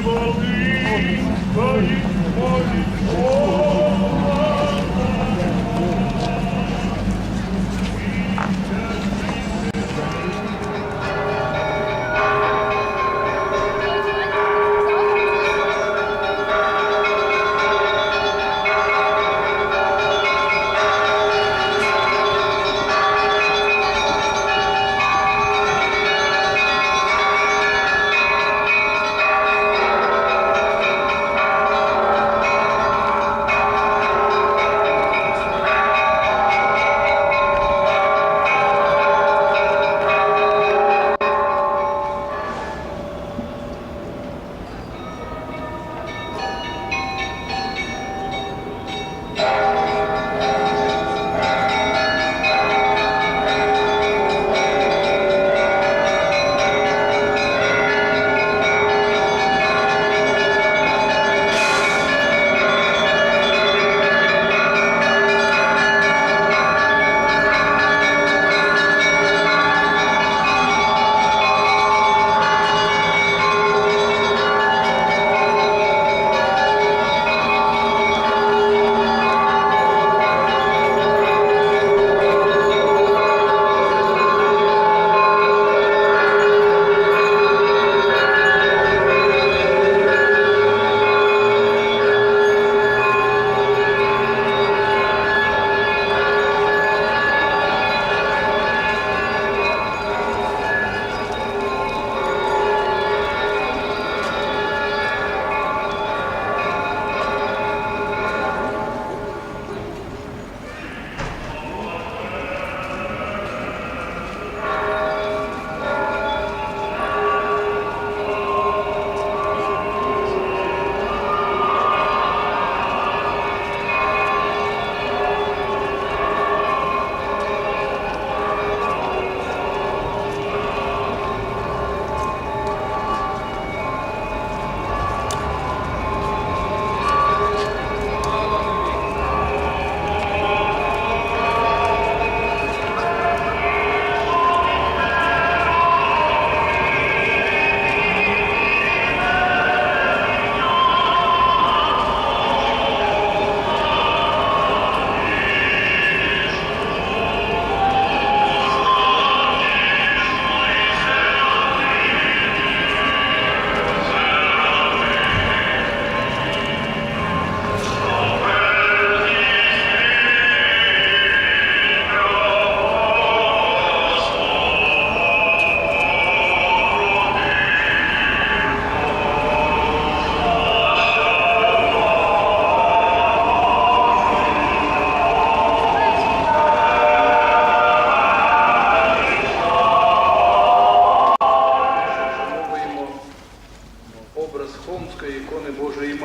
вшановуємо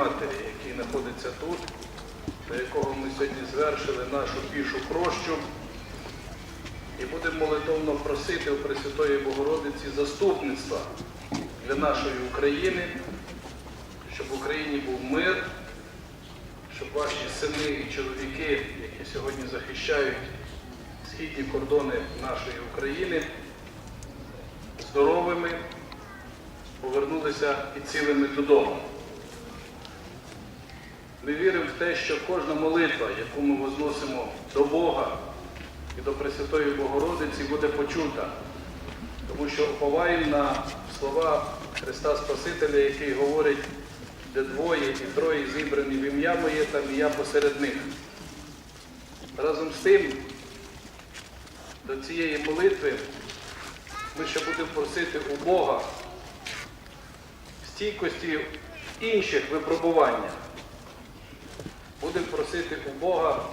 Матері, який знаходиться тут, до якого ми сьогодні звершили нашу пішу прощу. І будемо молитовно просити у Пресвятої Богородиці заступництва для нашої України, щоб в Україні був мир, щоб ваші сини і чоловіки, які сьогодні захищають східні кордони нашої України, здоровими, повернулися і цілими додому. Ми віримо в те, що кожна молитва, яку ми возносимо до Бога і до Пресвятої Богородиці, буде почута, тому що оповаємо на слова Христа Спасителя, який говорить, де двоє і троє зібрані в ім'я моє, там і я посеред них. Разом з тим, до цієї молитви ми ще будемо просити у Бога стійкості інших випробуваннях. Будемо просити у Бога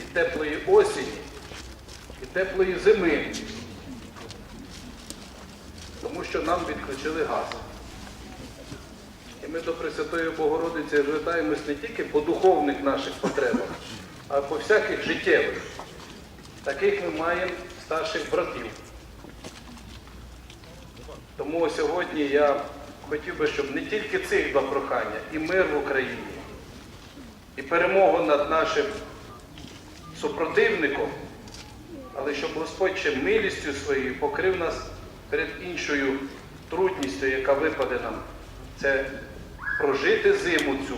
і теплої осені, і теплої зими, тому що нам відключили газ. І ми до Пресвятої Богородиці звертаємось не тільки по духовних наших потребах, а по всяких життєвих. Таких ми маємо старших братів. Тому сьогодні я хотів би, щоб не тільки цих два прохання, і мир в Україні, перемогу над нашим супротивником але щоб Господь ще милістю своєю покрив нас перед іншою трудністю, яка випаде нам. Це прожити зиму цю.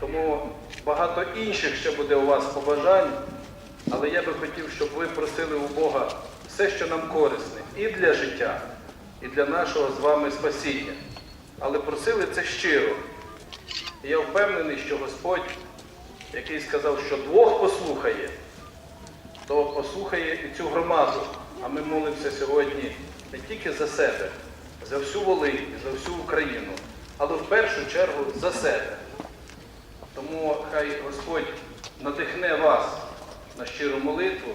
Тому багато інших ще буде у вас побажань, але я би хотів, щоб ви просили у Бога все, що нам корисне, і для життя, і для нашого з вами спасіння. Але просили це щиро. І я впевнений, що Господь, який сказав, що двох послухає, то послухає і цю громаду. А ми молимося сьогодні не тільки за себе, за всю Волинь, за всю Україну, але в першу чергу за себе. Тому хай Господь надихне вас на щиру молитву,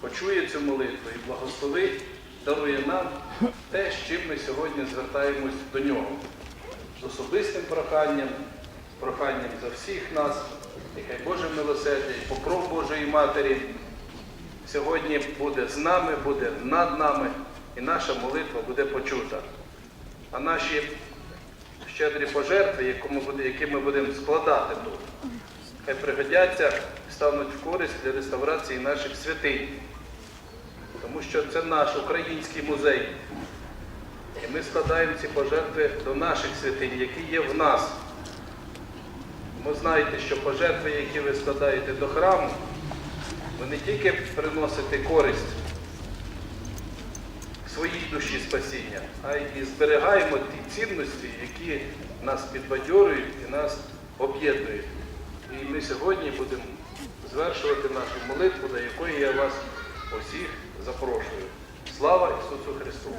почує цю молитву і благословить, дарує нам те, з чим ми сьогодні звертаємось до нього. З особистим проханням, проханням за всіх нас, і хай Боже милосердя, покров Божої Матері сьогодні буде з нами, буде над нами, і наша молитва буде почута. А наші щедрі пожертви, які ми будемо складати тут, хай пригодяться і стануть в користь для реставрації наших святинь. Тому що це наш український музей. І ми складаємо ці пожертви до наших святинь, які є в нас. Ви знаєте, що пожертви, які ви складаєте до храму, ви не тільки приносите користь своїй душі спасіння, а й зберігаємо ті цінності, які нас підбадьорюють і нас об'єднують. І ми сьогодні будемо звершувати нашу молитву, до якої я вас усіх запрошую. Слава Ісусу Христу!